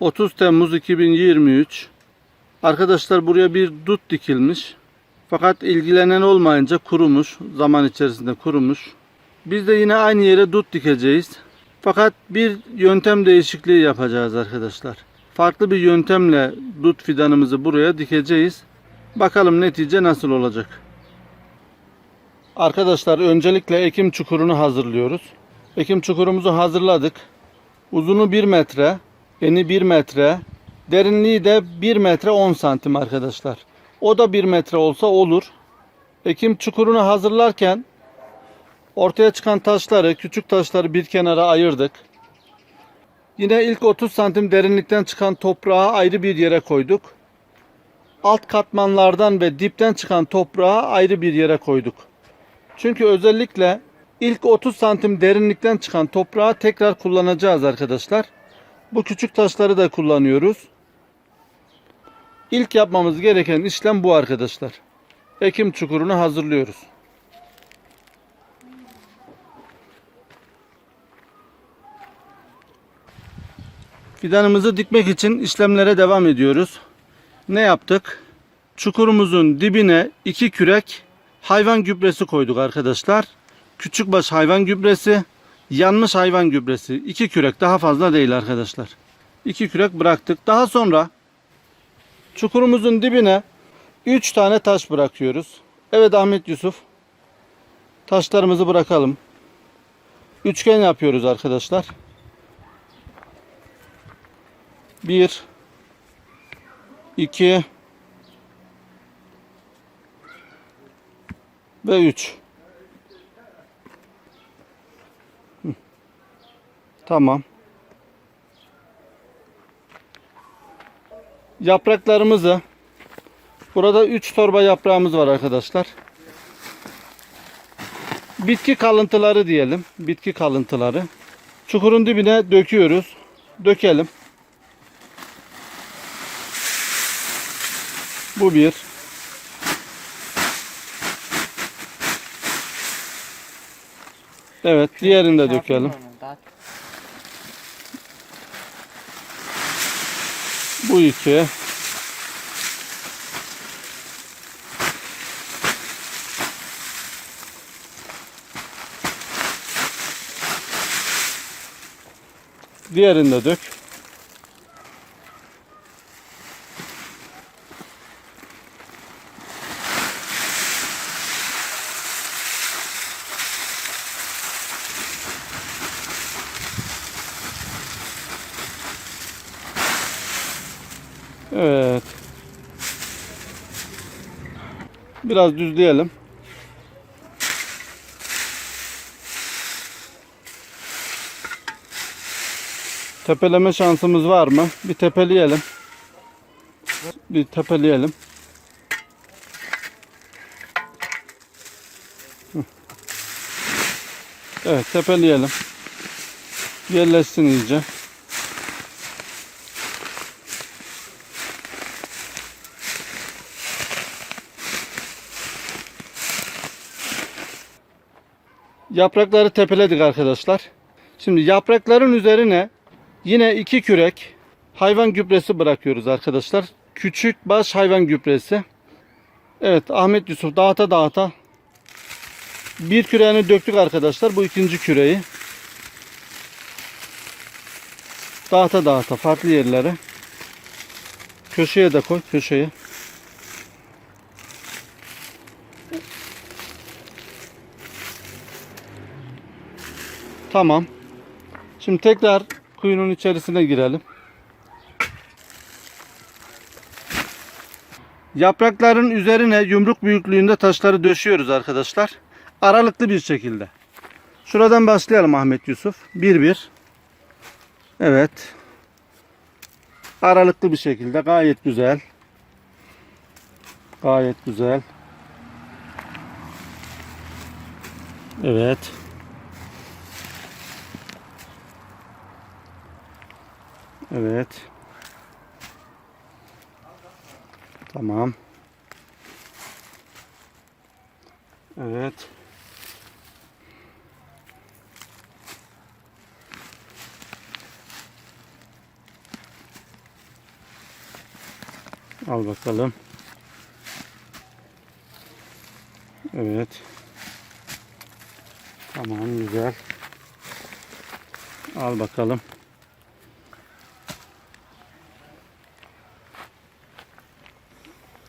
30 Temmuz 2023. Arkadaşlar buraya bir dut dikilmiş. Fakat ilgilenen olmayınca kurumuş. Zaman içerisinde kurumuş. Biz de yine aynı yere dut dikeceğiz. Fakat bir yöntem değişikliği yapacağız arkadaşlar. Farklı bir yöntemle dut fidanımızı buraya dikeceğiz. Bakalım netice nasıl olacak. Arkadaşlar öncelikle ekim çukurunu hazırlıyoruz. Ekim çukurumuzu hazırladık. Uzunu 1 metre, eni 1 metre, derinliği de 1 metre 10 santim arkadaşlar. O da 1 metre olsa olur. Ekim çukurunu hazırlarken ortaya çıkan taşları, küçük taşları bir kenara ayırdık. Yine ilk 30 santim derinlikten çıkan toprağı ayrı bir yere koyduk. Alt katmanlardan ve dipten çıkan toprağı ayrı bir yere koyduk. Çünkü özellikle ilk 30 santim derinlikten çıkan toprağı tekrar kullanacağız arkadaşlar. Bu küçük taşları da kullanıyoruz. İlk yapmamız gereken işlem bu arkadaşlar. Ekim çukurunu hazırlıyoruz. Fidanımızı dikmek için işlemlere devam ediyoruz. Ne yaptık? Çukurumuzun dibine iki kürek hayvan gübresi koyduk arkadaşlar. Küçükbaş hayvan gübresi, yanmış hayvan gübresi. iki kürek daha fazla değil arkadaşlar. İki kürek bıraktık. Daha sonra çukurumuzun dibine 3 tane taş bırakıyoruz. Evet Ahmet Yusuf. Taşlarımızı bırakalım. Üçgen yapıyoruz arkadaşlar. 1 2 ve 3. Tamam. Yapraklarımızı burada 3 torba yaprağımız var arkadaşlar. Bitki kalıntıları diyelim. Bitki kalıntıları. Çukurun dibine döküyoruz. Dökelim. Bu bir. Evet, diğerini de dökelim. Bu iki. Diğerini de dök. Evet. Biraz düzleyelim. Tepeleme şansımız var mı? Bir tepeleyelim. Bir tepeleyelim. Evet tepeleyelim. Yerleşsin iyice. Yaprakları tepeledik arkadaşlar. Şimdi yaprakların üzerine yine iki kürek hayvan gübresi bırakıyoruz arkadaşlar. Küçük baş hayvan gübresi. Evet Ahmet Yusuf dağıta dağıta bir küreğini döktük arkadaşlar. Bu ikinci küreği. Dağıta dağıta farklı yerlere. Köşeye de koy köşeye. Tamam. Şimdi tekrar kuyunun içerisine girelim. Yaprakların üzerine yumruk büyüklüğünde taşları döşüyoruz arkadaşlar. Aralıklı bir şekilde. Şuradan başlayalım Ahmet Yusuf. Bir bir. Evet. Aralıklı bir şekilde gayet güzel. Gayet güzel. Evet. Evet. Tamam. Evet. Al bakalım. Evet. Tamam güzel. Al bakalım.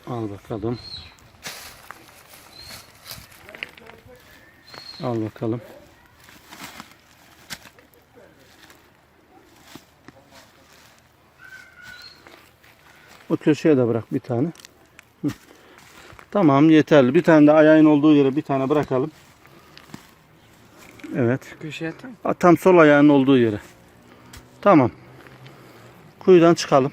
Al bakalım. Al bakalım. O köşeye de bırak bir tane. Hı. Tamam yeterli. Bir tane de ayağın olduğu yere bir tane bırakalım. Evet. Köşeye. Ha, Tam sol ayağının olduğu yere. Tamam. Kuyudan çıkalım.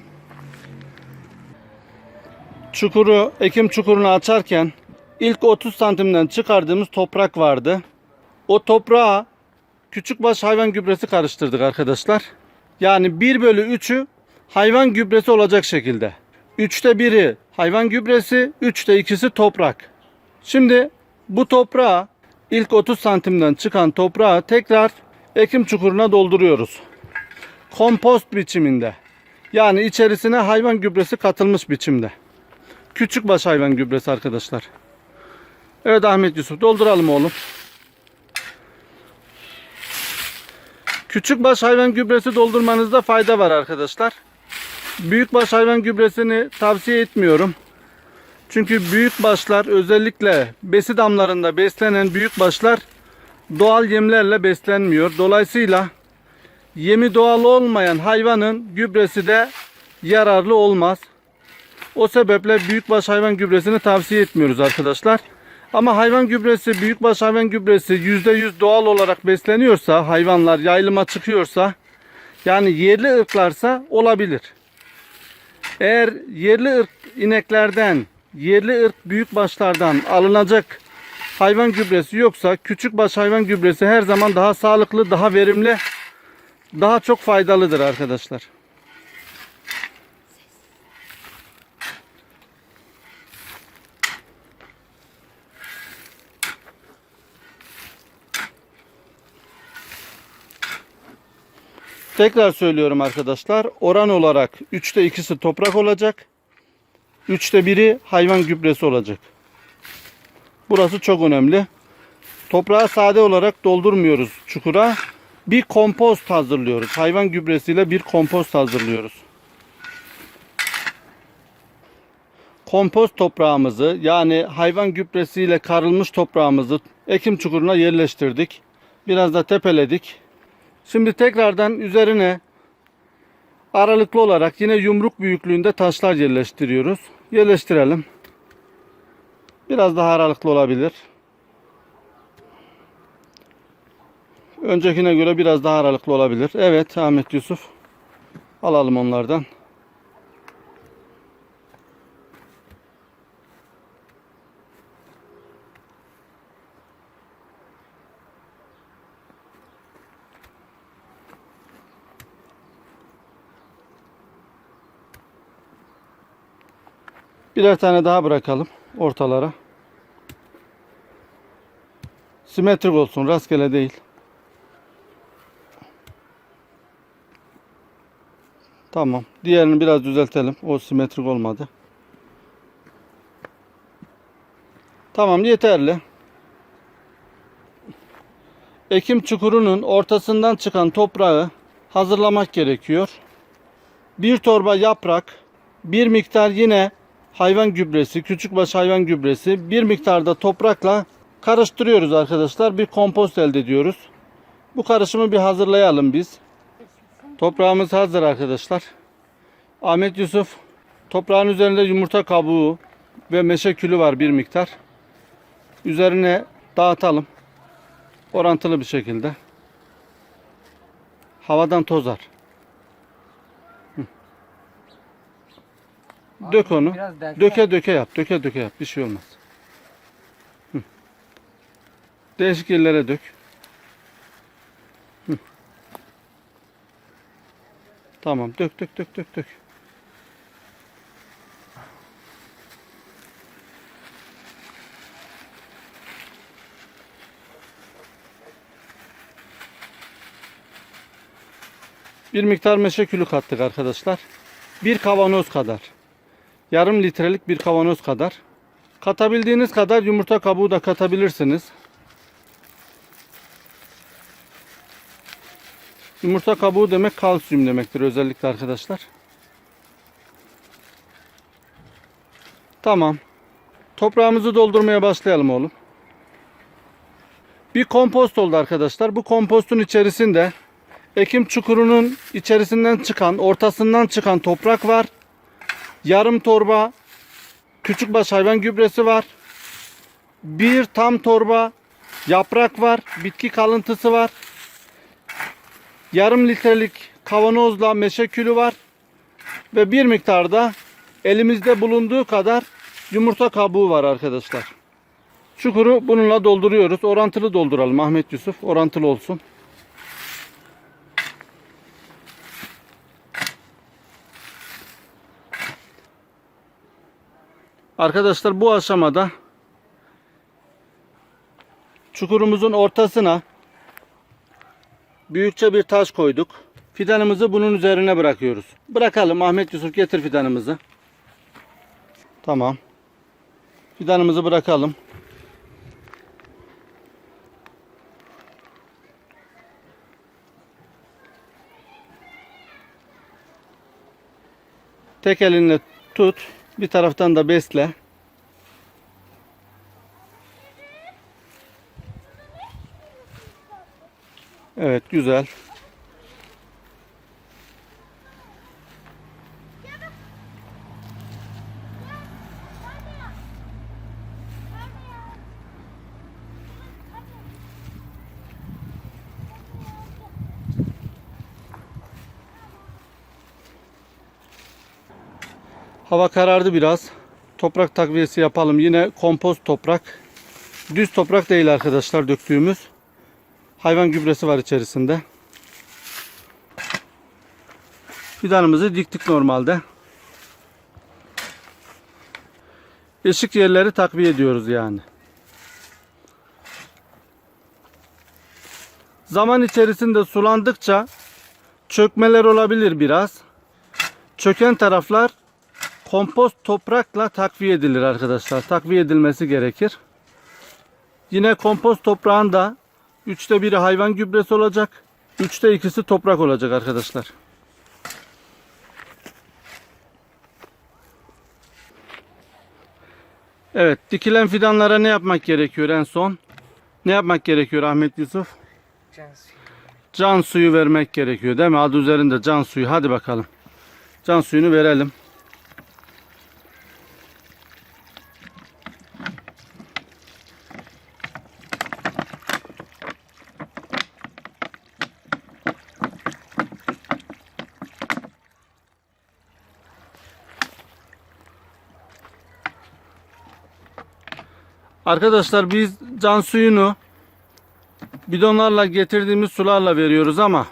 Çukuru, ekim çukurunu açarken ilk 30 santimden çıkardığımız toprak vardı. O toprağa küçükbaş hayvan gübresi karıştırdık arkadaşlar. Yani 1 bölü 3'ü hayvan gübresi olacak şekilde. 3'te 1'i hayvan gübresi, 3'te 2'si toprak. Şimdi bu toprağa ilk 30 santimden çıkan toprağı tekrar ekim çukuruna dolduruyoruz. Kompost biçiminde. Yani içerisine hayvan gübresi katılmış biçimde. Küçükbaş hayvan gübresi arkadaşlar. Evet Ahmet Yusuf dolduralım oğlum. Küçükbaş hayvan gübresi doldurmanızda fayda var arkadaşlar. Büyükbaş hayvan gübresini tavsiye etmiyorum. Çünkü büyük başlar özellikle besi damlarında beslenen büyük başlar doğal yemlerle beslenmiyor. Dolayısıyla yemi doğal olmayan hayvanın gübresi de yararlı olmaz. O sebeple büyükbaş hayvan gübresini tavsiye etmiyoruz arkadaşlar. Ama hayvan gübresi, büyükbaş hayvan gübresi %100 doğal olarak besleniyorsa, hayvanlar yayılıma çıkıyorsa, yani yerli ırklarsa olabilir. Eğer yerli ırk ineklerden, yerli ırk büyükbaşlardan alınacak hayvan gübresi yoksa küçükbaş hayvan gübresi her zaman daha sağlıklı, daha verimli, daha çok faydalıdır arkadaşlar. Tekrar söylüyorum arkadaşlar. Oran olarak 3'te 2'si toprak olacak. 3'te 1'i hayvan gübresi olacak. Burası çok önemli. Toprağı sade olarak doldurmuyoruz çukura. Bir kompost hazırlıyoruz. Hayvan gübresiyle bir kompost hazırlıyoruz. Kompost toprağımızı yani hayvan gübresiyle karılmış toprağımızı ekim çukuruna yerleştirdik. Biraz da tepeledik. Şimdi tekrardan üzerine aralıklı olarak yine yumruk büyüklüğünde taşlar yerleştiriyoruz. Yerleştirelim. Biraz daha aralıklı olabilir. Öncekine göre biraz daha aralıklı olabilir. Evet Ahmet Yusuf. Alalım onlardan. Birer tane daha bırakalım ortalara. Simetrik olsun, rastgele değil. Tamam. Diğerini biraz düzeltelim. O simetrik olmadı. Tamam yeterli. Ekim çukurunun ortasından çıkan toprağı hazırlamak gerekiyor. Bir torba yaprak, bir miktar yine hayvan gübresi, küçükbaş hayvan gübresi, bir miktar da toprakla karıştırıyoruz arkadaşlar. Bir kompost elde ediyoruz. Bu karışımı bir hazırlayalım biz. Toprağımız hazır arkadaşlar. Ahmet Yusuf toprağın üzerinde yumurta kabuğu ve meşe külü var bir miktar. Üzerine dağıtalım. Orantılı bir şekilde. Havadan tozar. Dök onu. Biraz Döke döke yap. Döke döke yap. Bir şey olmaz. Hı. Değişik yerlere dök. Hı. Tamam. Dök dök dök dök dök. Bir miktar meşe külü kattık arkadaşlar. Bir kavanoz kadar. Yarım litrelik bir kavanoz kadar. Katabildiğiniz kadar yumurta kabuğu da katabilirsiniz. Yumurta kabuğu demek kalsiyum demektir özellikle arkadaşlar. Tamam. Toprağımızı doldurmaya başlayalım oğlum. Bir kompost oldu arkadaşlar. Bu kompostun içerisinde ekim çukurunun içerisinden çıkan, ortasından çıkan toprak var. Yarım torba küçükbaş hayvan gübresi var. Bir tam torba yaprak var. Bitki kalıntısı var. Yarım litrelik kavanozla meşe külü var. Ve bir miktarda elimizde bulunduğu kadar yumurta kabuğu var arkadaşlar. Çukuru bununla dolduruyoruz. Orantılı dolduralım Ahmet Yusuf. Orantılı olsun. Arkadaşlar bu aşamada çukurumuzun ortasına büyükçe bir taş koyduk. Fidanımızı bunun üzerine bırakıyoruz. Bırakalım Ahmet Yusuf getir fidanımızı. Tamam. Fidanımızı bırakalım. Tek elinle tut. Bir taraftan da besle. Evet güzel. Hava karardı biraz. Toprak takviyesi yapalım. Yine kompost toprak. Düz toprak değil arkadaşlar döktüğümüz. Hayvan gübresi var içerisinde. Fidanımızı diktik normalde. Eşik yerleri takviye ediyoruz yani. Zaman içerisinde sulandıkça çökmeler olabilir biraz. Çöken taraflar kompost toprakla takviye edilir arkadaşlar. Takviye edilmesi gerekir. Yine kompost toprağında üçte biri hayvan gübresi olacak. Üçte ikisi toprak olacak arkadaşlar. Evet dikilen fidanlara ne yapmak gerekiyor en son? Ne yapmak gerekiyor Ahmet Yusuf? Can suyu vermek gerekiyor değil mi? Adı üzerinde can suyu. Hadi bakalım. Can suyunu verelim. Arkadaşlar biz can suyunu bidonlarla getirdiğimiz sularla veriyoruz ama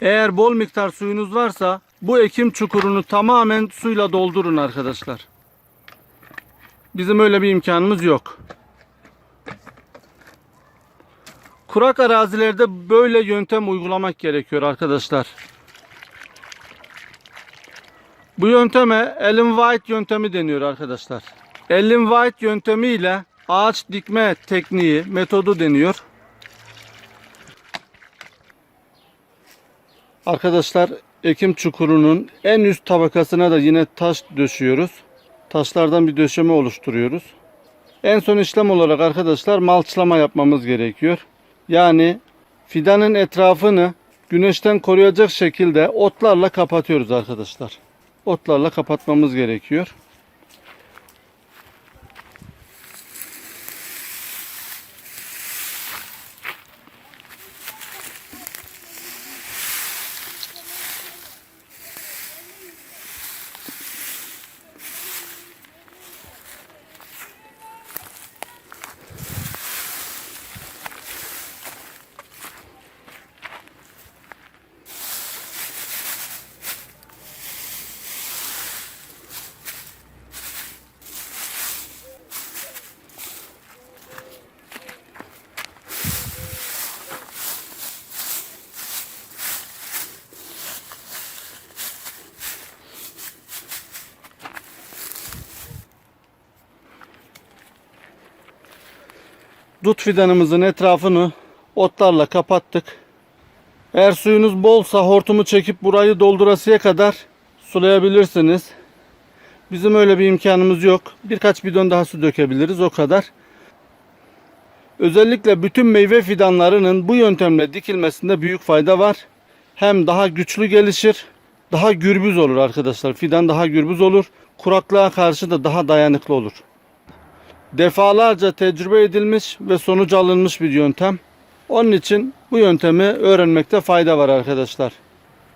eğer bol miktar suyunuz varsa bu ekim çukurunu tamamen suyla doldurun arkadaşlar. Bizim öyle bir imkanımız yok. Kurak arazilerde böyle yöntem uygulamak gerekiyor arkadaşlar. Bu yönteme Ellen White yöntemi deniyor arkadaşlar. Ellen White yöntemiyle ağaç dikme tekniği, metodu deniyor. Arkadaşlar ekim çukurunun en üst tabakasına da yine taş döşüyoruz. Taşlardan bir döşeme oluşturuyoruz. En son işlem olarak arkadaşlar malçlama yapmamız gerekiyor. Yani fidanın etrafını güneşten koruyacak şekilde otlarla kapatıyoruz arkadaşlar. Otlarla kapatmamız gerekiyor. Dut fidanımızın etrafını otlarla kapattık. Eğer suyunuz bolsa hortumu çekip burayı doldurasıya kadar sulayabilirsiniz. Bizim öyle bir imkanımız yok. Birkaç bidon daha su dökebiliriz o kadar. Özellikle bütün meyve fidanlarının bu yöntemle dikilmesinde büyük fayda var. Hem daha güçlü gelişir, daha gürbüz olur arkadaşlar. Fidan daha gürbüz olur. Kuraklığa karşı da daha dayanıklı olur. Defalarca tecrübe edilmiş ve sonuç alınmış bir yöntem. Onun için bu yöntemi öğrenmekte fayda var arkadaşlar.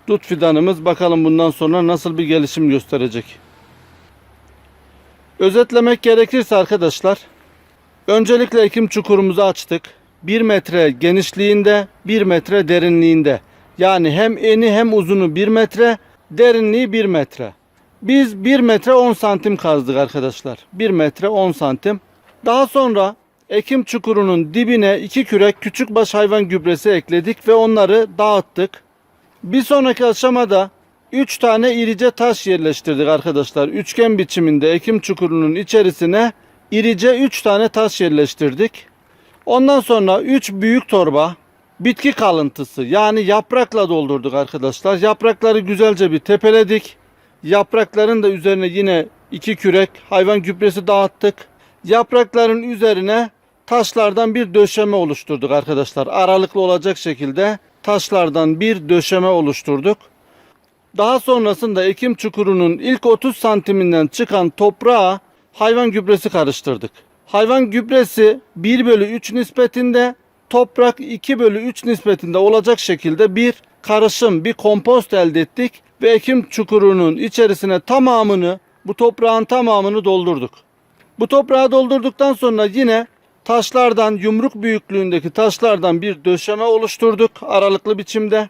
Dut fidanımız bakalım bundan sonra nasıl bir gelişim gösterecek. Özetlemek gerekirse arkadaşlar, öncelikle ekim çukurumuzu açtık. 1 metre genişliğinde, 1 metre derinliğinde. Yani hem eni hem uzunu 1 metre, derinliği 1 metre. Biz 1 metre 10 santim kazdık arkadaşlar. 1 metre 10 santim. Daha sonra ekim çukurunun dibine 2 kürek küçük baş hayvan gübresi ekledik ve onları dağıttık. Bir sonraki aşamada 3 tane irice taş yerleştirdik arkadaşlar. Üçgen biçiminde ekim çukurunun içerisine irice 3 tane taş yerleştirdik. Ondan sonra 3 büyük torba bitki kalıntısı yani yaprakla doldurduk arkadaşlar. Yaprakları güzelce bir tepeledik. Yaprakların da üzerine yine 2 kürek hayvan gübresi dağıttık. Yaprakların üzerine taşlardan bir döşeme oluşturduk arkadaşlar. Aralıklı olacak şekilde taşlardan bir döşeme oluşturduk. Daha sonrasında ekim çukurunun ilk 30 santiminden çıkan toprağa hayvan gübresi karıştırdık. Hayvan gübresi 1 bölü 3 nispetinde, toprak 2 bölü 3 nispetinde olacak şekilde bir karışım, bir kompost elde ettik ve ekim çukurunun içerisine tamamını, bu toprağın tamamını doldurduk. Bu toprağı doldurduktan sonra yine taşlardan, yumruk büyüklüğündeki taşlardan bir döşeme oluşturduk aralıklı biçimde.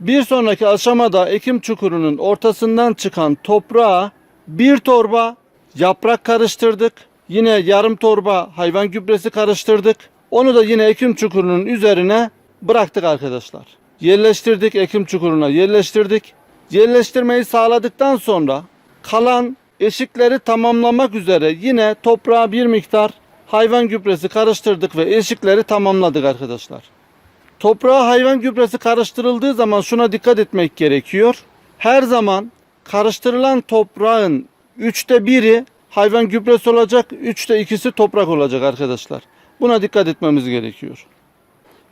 Bir sonraki aşamada ekim çukurunun ortasından çıkan toprağa bir torba yaprak karıştırdık. Yine yarım torba hayvan gübresi karıştırdık. Onu da yine ekim çukurunun üzerine bıraktık arkadaşlar. Yerleştirdik ekim çukuruna yerleştirdik. Yerleştirmeyi sağladıktan sonra kalan eşikleri tamamlamak üzere yine toprağa bir miktar hayvan gübresi karıştırdık ve eşikleri tamamladık arkadaşlar. Toprağa hayvan gübresi karıştırıldığı zaman şuna dikkat etmek gerekiyor. Her zaman karıştırılan toprağın üçte biri hayvan gübresi olacak, üçte ikisi toprak olacak arkadaşlar. Buna dikkat etmemiz gerekiyor.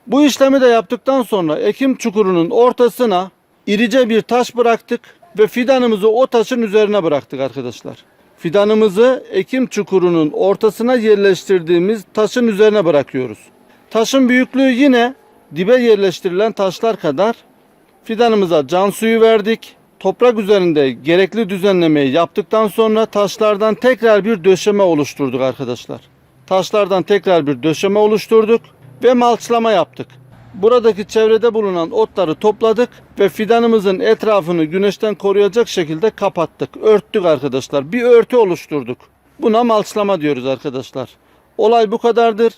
Bu işlemi de yaptıktan sonra ekim çukurunun ortasına irice bir taş bıraktık ve fidanımızı o taşın üzerine bıraktık arkadaşlar. Fidanımızı ekim çukurunun ortasına yerleştirdiğimiz taşın üzerine bırakıyoruz. Taşın büyüklüğü yine dibe yerleştirilen taşlar kadar fidanımıza can suyu verdik. Toprak üzerinde gerekli düzenlemeyi yaptıktan sonra taşlardan tekrar bir döşeme oluşturduk arkadaşlar. Taşlardan tekrar bir döşeme oluşturduk ve malçlama yaptık. Buradaki çevrede bulunan otları topladık ve fidanımızın etrafını güneşten koruyacak şekilde kapattık. Örttük arkadaşlar. Bir örtü oluşturduk. Buna malçlama diyoruz arkadaşlar. Olay bu kadardır.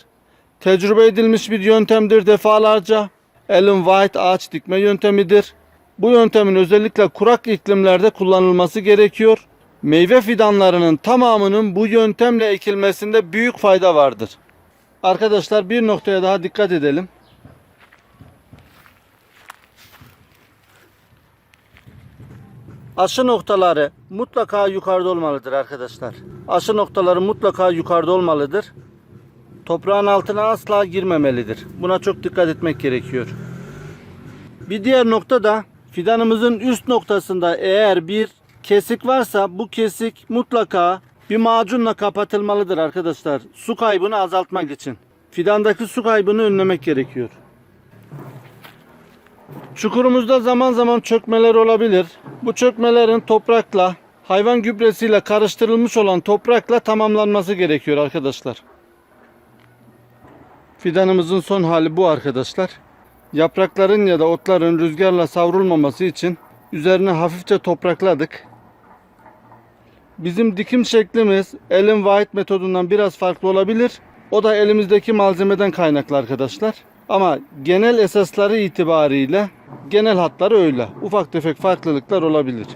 Tecrübe edilmiş bir yöntemdir defalarca. Ellen White ağaç dikme yöntemidir. Bu yöntemin özellikle kurak iklimlerde kullanılması gerekiyor. Meyve fidanlarının tamamının bu yöntemle ekilmesinde büyük fayda vardır. Arkadaşlar bir noktaya daha dikkat edelim. Aşı noktaları mutlaka yukarıda olmalıdır arkadaşlar. Aşı noktaları mutlaka yukarıda olmalıdır. Toprağın altına asla girmemelidir. Buna çok dikkat etmek gerekiyor. Bir diğer nokta da fidanımızın üst noktasında eğer bir kesik varsa bu kesik mutlaka bir macunla kapatılmalıdır arkadaşlar. Su kaybını azaltmak için. Fidandaki su kaybını önlemek gerekiyor. Çukurumuzda zaman zaman çökmeler olabilir. Bu çökmelerin toprakla, hayvan gübresiyle karıştırılmış olan toprakla tamamlanması gerekiyor arkadaşlar. Fidanımızın son hali bu arkadaşlar. Yaprakların ya da otların rüzgarla savrulmaması için üzerine hafifçe toprakladık. Bizim dikim şeklimiz Ellen White metodundan biraz farklı olabilir. O da elimizdeki malzemeden kaynaklı arkadaşlar. Ama genel esasları itibariyle genel hatları öyle. Ufak tefek farklılıklar olabilir.